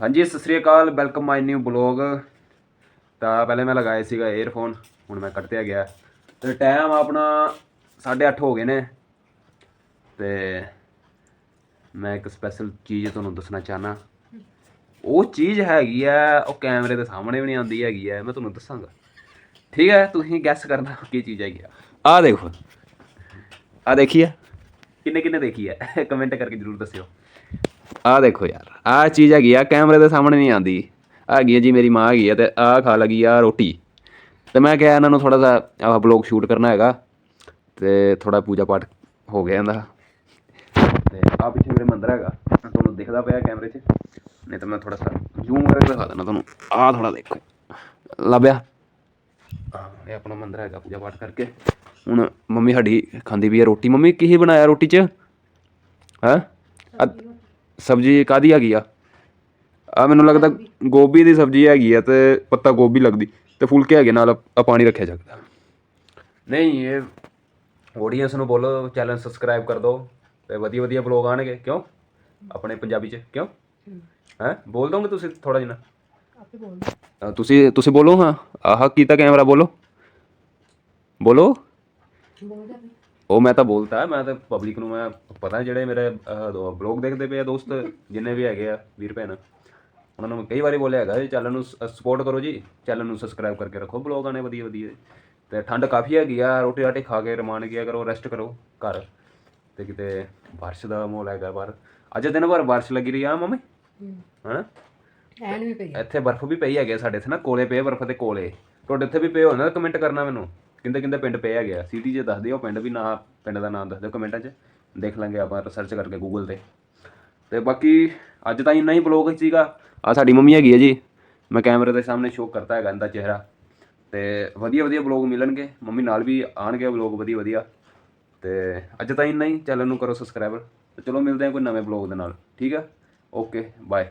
ਹਾਂਜੀ ਸਤਿ ਸ੍ਰੀ ਅਕਾਲ ਵੈਲਕਮ ਮਾਈ ਨਿਊ ਬਲੌਗ ਤਾਂ ਪਹਿਲੇ ਮੈਂ ਲਗਾਏ ਸੀਗਾ 에ਅਰਫੋਨ ਹੁਣ ਮੈਂ ਕੱਟਿਆ ਗਿਆ। ਤੇ ਟਾਈਮ ਆਪਣਾ 8:30 ਹੋ ਗਏ ਨੇ। ਤੇ ਮੈਂ ਇੱਕ ਸਪੈਸ਼ਲ ਚੀਜ਼ ਤੁਹਾਨੂੰ ਦੱਸਣਾ ਚਾਹਨਾ। ਉਹ ਚੀਜ਼ ਹੈਗੀ ਆ ਉਹ ਕੈਮਰੇ ਦੇ ਸਾਹਮਣੇ ਵੀ ਨਹੀਂ ਆਉਂਦੀ ਹੈਗੀ ਆ ਮੈਂ ਤੁਹਾਨੂੰ ਦੱਸਾਂਗਾ। ਠੀਕ ਹੈ ਤੁਸੀਂ ਗੈਸ ਕਰਨਾ ਕੀ ਚੀਜ਼ ਹੈਗੀ ਆ। ਆ ਦੇਖੋ। ਆ ਦੇਖੀਏ ਕਿੰਨੇ ਕਿੰਨੇ ਦੇਖੀ ਹੈ ਕਮੈਂਟ ਕਰਕੇ ਜਰੂਰ ਦੱਸਿਓ। ਆ ਦੇਖੋ ਯਾਰ। ਆ ਚੀਜ਼ ਹੈਗੀ ਆ ਕੈਮਰੇ ਦੇ ਸਾਹਮਣੇ ਨਹੀਂ ਆਂਦੀ ਆ ਜੀ ਮੇਰੀ ਮਾਂ ਹੈਗੀ ਆ ਤੇ ਆ ਖਾ ਲਗੀ ਆ ਰੋਟੀ। ਤੇ ਮੈਂ ਕਿਹਾ ਇਹਨਾਂ ਨੂੰ ਥੋੜਾ ਜਿਹਾ ਆਹ ਬਲੌਗ ਸ਼ੂਟ ਕਰਨਾ ਹੈਗਾ। ਤੇ ਥੋੜਾ ਪੂਜਾ ਪਾਠ ਹੋ ਗਿਆ ਇਹਦਾ ਤੇ ਆ ਪਿੱਛੇ ਮੇਰੇ ਮੰਦਰ ਹੈਗਾ। ਤੁਹਾਨੂੰ ਦਿਖਦਾ ਪਿਆ ਕੈਮਰੇ 'ਚ। ਨਹੀਂ ਤਾਂ ਮੈਂ ਥੋੜਾ ਸਾ ਜ਼ੂਮ ਕਰਕੇ ਦਿਖਾ ਦਿੰਦਾ ਤੁਹਾਨੂੰ। ਆ ਥੋੜਾ ਦੇਖੋ। ਲੱਭਿਆ? ਇਹ ਆਪਣਾ ਮੰਦਰ ਹੈਗਾ ਪੂਜਾ ਪਾਠ ਕਰਕੇ। ਹੁਣ ਮੰਮੀ ਸਾਡੀ ਖਾਂਦੀ ਵੀ ਹੈ ਰੋਟੀ। ਮੰਮੀ ਕੀ ਬਣਾਇਆ ਰੋਟੀ 'ਚ? ਹੈ? ਸਬਜ਼ੀ ਕਾਦੀ ਹੈਗੀ ਆ? ਆ ਮੈਨੂੰ ਲੱਗਦਾ ਗੋਭੀ। ਦੀ ਸਬਜ਼ੀ ਹੈਗੀ ਆ ਤੇ ਪੱਤਾ ਗੋਭੀ ਲੱਗਦੀ ਤੇ ਫੁਲਕੇ ਹੈਗੇ ਨਾਲ ਆ ਪਾਣੀ ਰੱਖਿਆ ਜਾਂਦਾ ਨਹੀਂ ਇਹ ਆਡੀਅנס ਨੂੰ ਬੋਲੋ ਚੈਨਲ ਸਬਸਕ੍ਰਾਈਬ ਕਰ ਦਿਓ ਤੇ ਵਧੀਆ ਵਧੀਆ ਬਲੌਗ ਆਣਗੇ ਕਿਉਂ? ਆਪਣੇ ਪੰਜਾਬੀ 'ਚ। ਕਿਉਂ? ਹੈ? ਬੋਲ ਦੋਗੇ ਤੁਸੀਂ ਥੋੜਾ ਜਿਹਾ ਆਪੇ ਬੋਲ ਅ, ਤੁਸੀਂ ਤੁਸੀਂ ਬੋਲੋ ਹਾਂ। ਆਹ ਕੀਤਾ ਕੈਮਰਾ ਬੋਲੋ। ਬੋਲੋ। ਬੋਲ ਜਾ ਉਹ ਮੈਂ ਤਾਂ ਬੋਲਤਾ ਮੈਂ ਤਾਂ ਪਬਲਿਕ ਨੂੰ ਮੈਂ ਪਤਾ ਜਿਹੜੇ ਮੇਰੇ ਬਲੌਗ ਦੇਖਦੇ ਪਏ ਆ ਦੋਸਤ ਜਿੰਨੇ ਵੀ ਹੈਗੇ ਆ ਵੀਰ ਭੈਣ ਉਹਨਾਂ ਨੂੰ ਕਈ ਵਾਰੀ ਬੋਲਿਆ ਹੈਗਾ ਜੀ ਚੈਨਲ ਨੂੰ ਸਪੋਰਟ ਕਰੋ ਜੀ ਚੈਨਲ ਨੂੰ ਸਬਸਕ੍ਰਾਈਬ ਕਰਕੇ ਰੱਖੋ ਬਲੌਗ ਆਣੇ ਵਧੀਆ ਵਧੀਆ ਤੇ ਠੰਡ ਕਾਫੀ ਹੈਗੀ ਆ ਰੋਟੀ ਰਾਟੀ ਖਾ ਕੇ ਰਮਾਨ ਗਿਆ ਕਰੋ ਰੈਸਟ ਕਰੋ ਘਰ। ਤੇ ਕਿਤੇ ਬਾਰਿਸ਼ ਦਾ ਮਾਹੌਲ ਹੈਗਾ ਬਾਹਰ। ਅੱਜ ਦਿਨ ਭਰ ਬਾਰਿਸ਼ ਲੱਗੀ ਰਹੀ ਆ ਮੰਮੀ? ਹਨਾ ਐਨ ਵੀ ਪਈ ਇੱਥੇ ਬਰਫ਼ ਵੀ ਪਈ ਹੈਗੀ ਸਾਡੇ ਇੱਥੇ ਨਾ ਕੋਲੇ ਪਏ ਬਰਫ਼ ਦੇ ਕੋਲੇ। ਤੁਹਾਡੇ ਇੱਥੇ ਵੀ ਪਏ ਹੋਣਾ ਕਮੈਂਟ ਕਰਨਾ ਮੈਨੂੰ। ਕਿੰਦੇ ਕਿੰਦੇ ਪਿੰਡ ਪਏ ਹੈਗੇ ਆ। ਸਿਟੀ 'ਚ ਦੱਸ ਦਿਓ ਪਿੰਡ ਵੀ ਨਾ, ਪਿੰਡ ਦਾ ਨਾਮ ਦੱਸ ਦਿਓ ਕਮੈਂਟਾਂ 'ਚ। ਦੇਖ ਲਾਂਗੇ ਆਪਾਂ ਰਿਸਰਚ ਕਰਕੇ ਗੂਗਲ ਤੇ। ਤੇ ਬਾਕੀ ਅੱਜ ਤਾਂ ਇੰਨਾ ਹੀ ਬਲੌਗ ਸੀਗਾ। ਆ ਸਾਡੀ ਮੰਮੀ ਹੈਗੀ ਹੈ ਜੀ, ਮੈਂ ਕੈਮਰੇ ਦੇ ਸਾਹਮਣੇ ਸ਼ੋਅ ਕਰਤਾ ਹੈਗਾ ਇਹਦਾ ਚਿਹਰਾ। ਤੇ ਵਧੀਆ ਵਧੀਆ ਬਲੌਗ ਮਿਲਣਗੇ। ਮੰਮੀ ਨਾਲ ਵੀ ਆਣਗੇ ਬਲੌਗ ਵਧੀਆ ਵਧੀਆ। ਤੇ ਅੱਜ ਤਾਂ ਇੰਨਾ ਹੀ। ਚੈਨਲ ਨੂੰ ਕਰੋ ਸਬਸਕ੍ਰਾਈਬਰ ਚਲੋ ਮਿਲਦੇ ਹਾਂ ਕੋਈ ਨਵੇਂ ਬਲੌਗ ਦੇ ਨਾਲ। ਠੀਕ ਹੈ ਓਕੇ ਬਾਏ